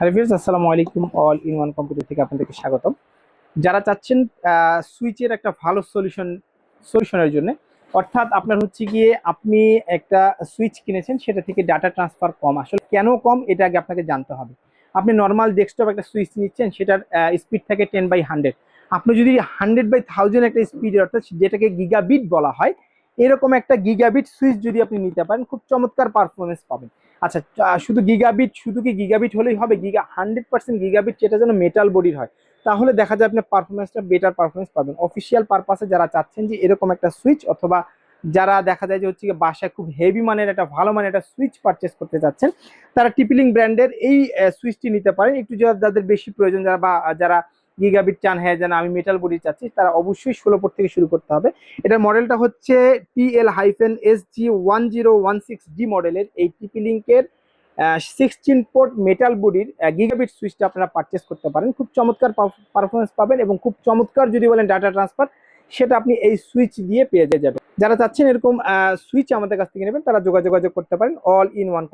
Hello আসসালামু আলাইকুম। All in one computer থেকে আপনাদেরকে স্বাগতম। যারা চাচ্ছেন সুইচের একটা ভালো সলিউশন, সলিউশনের জন্য, অর্থাৎ আপনার হচ্ছে গিয়ে আপনি একটা সুইচ কিনেছেন, সেটা থেকে ডাটা ট্রান্সফার কম। আসলে কেন কম, এটা আগে আপনাকে জানতে হবে। আপনি নর্মাল ডেস্কটপ একটা সুইচ নিচ্ছেন, সেটার স্পিড থাকে টেন বাই হান্ড্রেড আপনি যদি হান্ড্রেড বাই থাউজেন্ড একটা স্পিড অর্থাৎ যেটাকে গিগাবিট বলা হয় এরকম একটা গিগাবিট সুইচ যদি আপনি নিতে পারেন, খুব চমৎকার পারফরমেন্স পাবেন। আচ্ছা শুধু গিগাবিট শুধু কি গিগাবিট হলেই হবে? গিগা হান্ড্রেড পার্সেন্ট গিগাবিট যেটা যেন মেটাল বডির হয়। তাহলে দেখা যায় আপনি পারফরমেন্সটা বেটার পারফরমেন্স পাবেন। অফিসিয়াল পারপাসে যারা চাচ্ছেন যে এরকম একটা সুইচ অথবা যারা দেখা যায় যে হচ্ছে বাসায় খুব হেভি মানের একটা, ভালো মানের একটা সুইচ পারচেস করতে চাচ্ছেন, তারা টিপিলিং ব্র্যান্ডের এই সুইচটি নিতে পারেন। একটু যা- যাদের বেশি প্রয়োজন, যারা বা, যারা গিগাবিট চান হ্যাঁ যেন আমি মেটাল বডি চাচ্ছি, তারা অবশ্যই ষোলো ফুট থেকে শুরু করতে হবে। এটার মডেলটা হচ্ছে TL hyphen S G one zero one six D মডেলের এই টিপি লিঙ্কের সিক্সটিন পোর্ট মেটাল বডির গিগাবিট সুইচটা আপনারা পারচেস করতে পারেন। খুব চমৎকার পারফরমেন্স পাবেন এবং খুব চমৎকার যদি বলেন ডাটা ট্রান্সফার সেটা আপনি এই সুইচ দিয়ে পেয়ে যাবেন। যারা চাচ্ছেন এরকম সুইচ আমাদের কাছ থেকে নেবেন, তারা যোগাযোগ করতে পারেন। All in one